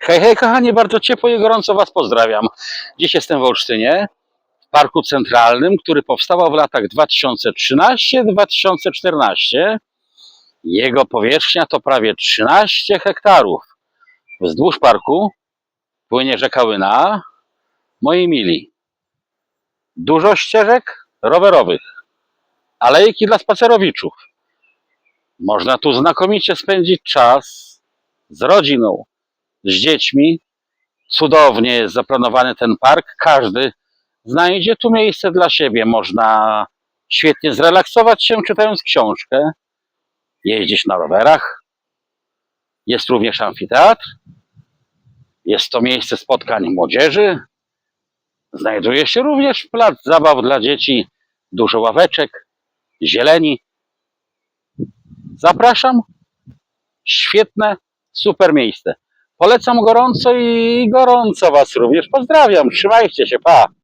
Hej, hej, kochani, bardzo ciepło i gorąco Was pozdrawiam. Dziś jestem w Olsztynie, w Parku Centralnym, który powstawał w latach 2013-2014. Jego powierzchnia to prawie 13 hektarów. Wzdłuż parku płynie rzeka Łyna. Moi mili, dużo ścieżek rowerowych, alejki dla spacerowiczów. Można tu znakomicie spędzić czas z rodziną, z dziećmi. Cudownie jest zaplanowany ten park. Każdy znajdzie tu miejsce dla siebie. Można świetnie zrelaksować się czytając książkę, jeździć na rowerach. Jest również amfiteatr. Jest to miejsce spotkań młodzieży. Znajduje się również plac zabaw dla dzieci, dużo ławeczek, zieleni. Zapraszam. Świetne, super miejsce. Polecam gorąco i gorąco Was również pozdrawiam. Trzymajcie się, pa!